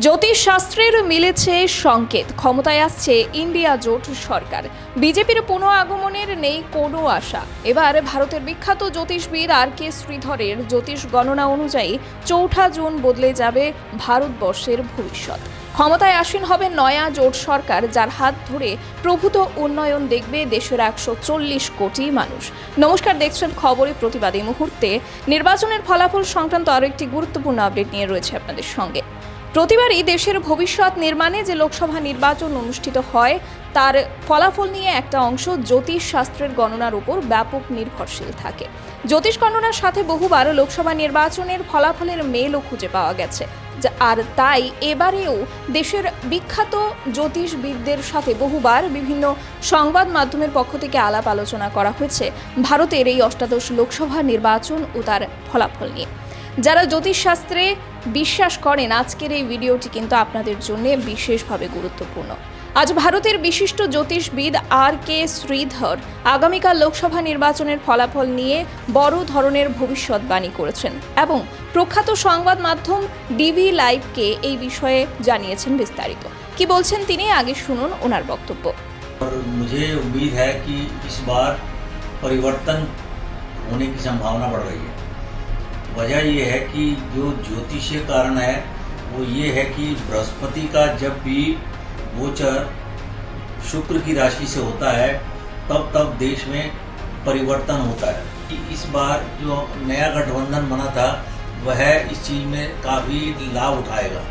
জ্যোতিষশাস্ত্রের মিলেছে সংকেত। ক্ষমতায় আসছে ইন্ডিয়া জোট সরকার। বিজেপির পুনঃ আগমনের নেই কোনো আশা। এবার ভারতের বিখ্যাত জ্যোতিষবিদ আর কে শ্রীধরের জ্যোতিষ গণনা অনুযায়ী চৌঠা জুন বদলে যাবে ভারতবর্ষের ভবিষ্যৎ। ক্ষমতায় আসীন হবে নয়া জোট সরকার, যার হাত ধরে প্রভূত উন্নয়ন দেখবে দেশের একশো চল্লিশ কোটি মানুষ। নমস্কার, দেখছেন খবরে প্রতিবাদী মুহূর্তে। নির্বাচনের ফলাফল সংক্রান্ত আরও একটি গুরুত্বপূর্ণ আপডেট নিয়ে রয়েছে আপনাদের সঙ্গে। প্রতিবারই দেশের ভবিষ্যৎ নির্মাণে যে লোকসভা নির্বাচন অনুষ্ঠিত হয়, তার ফলাফল নিয়ে একটা অংশ জ্যোতিষ শাস্ত্রের গণনার উপর ব্যাপক নির্ভরশীল থাকে। জ্যোতিষ গণনার সাথে বহুবার লোকসভা নির্বাচনের ফলাফলের মেলও খুঁজে পাওয়া গেছে। আর তাই এবারেও দেশের বিখ্যাত জ্যোতিষবিদদের সাথে বহুবার বিভিন্ন সংবাদ মাধ্যমের পক্ষ থেকে আলাপ আলোচনা করা হয়েছে ভারতের এই অষ্টাদশ লোকসভা নির্বাচন ও তার ফলাফল নিয়ে। যারা জ্যোতিষশাস্ত্রে বিশ্বাস করেন আজকের এই ভিডিওটি কিন্তু আপনাদের জন্য বিশেষভাবে গুরুত্বপূর্ণ আজ ভারতের বিশিষ্ট জ্যোতিষবিদ আর কে শ্রীধর আগামীকাল লোকসভা নির্বাচনের ফলাফল নিয়ে বড় ধরনের ভবিষ্যৎবাণী করেছেন এবং প্রখ্যাত সংবাদ মাধ্যম ডিবি লাইভকে এই বিষয়ে জানিয়েছেন বিস্তারিত কি বলছেন তিনি আগে শুনুন ওনার বক্তব্য और मुझे उम्मीद है कि इस बार परिवर्तन होने की संभावना बढ़ रही है वजह ये है कि जो ज्योतिषीय कारण है, वो ये है कि बृहस्पति का जब भी गोचर शुक्र की राशि से होता है, तब तब देश में परिवर्तन होता है। इस बार जो नया गठबंधन बना था, वह इस चीज़ में काफ़ी लाभ उठाएगा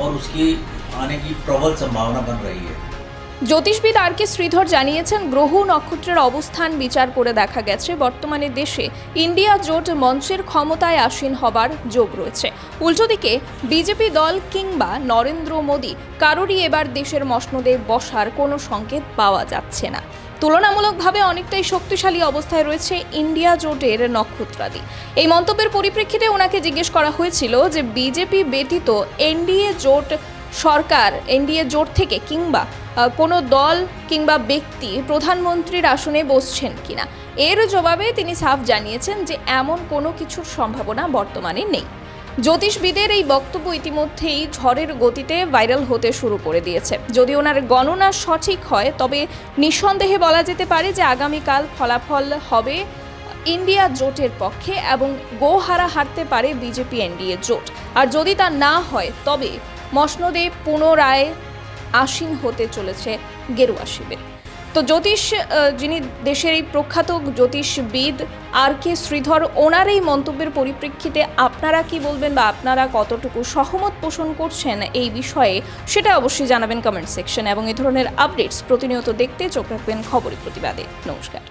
और उसकी आने की प्रबल संभावना बन रही है। জ্যোতিষবিদ আর কে শ্রীধর জানিয়েছেন, গ্রহ নক্ষত্রের অবস্থান বিচার করে দেখা গেছে। বর্তমানে দেশে ইন্ডিয়া জোট মঞ্চের ক্ষমতায় আসীন হবার যোগ রয়েছে। উল্টোদিকে বিজেপি দল কিংবা নরেন্দ্র মোদী কারোরই এবার দেশের মসনদে বসার কোনো সংকেত পাওয়া যাচ্ছে না। তুলনামূলকভাবে অনেকটাই শক্তিশালী অবস্থায় রয়েছে ইন্ডিয়া জোটের নক্ষত্রাদি। এই মন্তব্যের পরিপ্রেক্ষিতে ওনাকে জিজ্ঞেস করা হয়েছিল যে, বিজেপি ব্যতীত এনডিএ জোট সরকার, এনডিএ জোট থেকে কিংবা কোনো দল কিংবা ব্যক্তি প্রধানমন্ত্রীর আসনে বসছেন কিনা? এর জবাবে তিনি সাফ জানিয়েছেন যে এমন কোনো কিছুর সম্ভাবনা বর্তমানে নেই। জ্যোতিষবিদের এই বক্তব্য ইতিমধ্যেই ঝড়ের গতিতে ভাইরাল হতে শুরু করে দিয়েছে। যদি ওনার গণনা সঠিক হয়, তবে নিঃসন্দেহে বলা যেতে পারে যে আগামীকাল ফলাফল হবে ইন্ডিয়া জোটের পক্ষে এবং গোহারা হারতে পারে বিজেপি এনডিএ জোট। আর যদি তা না হয়, তবে মসনদে পুনরায় আসীন হতে চলেছে গেরুয়া শিবির। তো জ্যোতিষ যিনি দেশের এই প্রখ্যাত জ্যোতিষবিদ আর কে শ্রীধর, ওনার এই মন্তব্যের পরিপ্রেক্ষিতে আপনারা কি বলবেন বা আপনারা কতটুকু সহমত পোষণ করছেন এই বিষয়ে, সেটা অবশ্যই জানাবেন কমেন্ট সেকশন এবং এ ধরনের আপডেটস প্রতিনিয়ত দেখতে চোখ রাখবেন খবরের প্রতিবাদে। নমস্কার।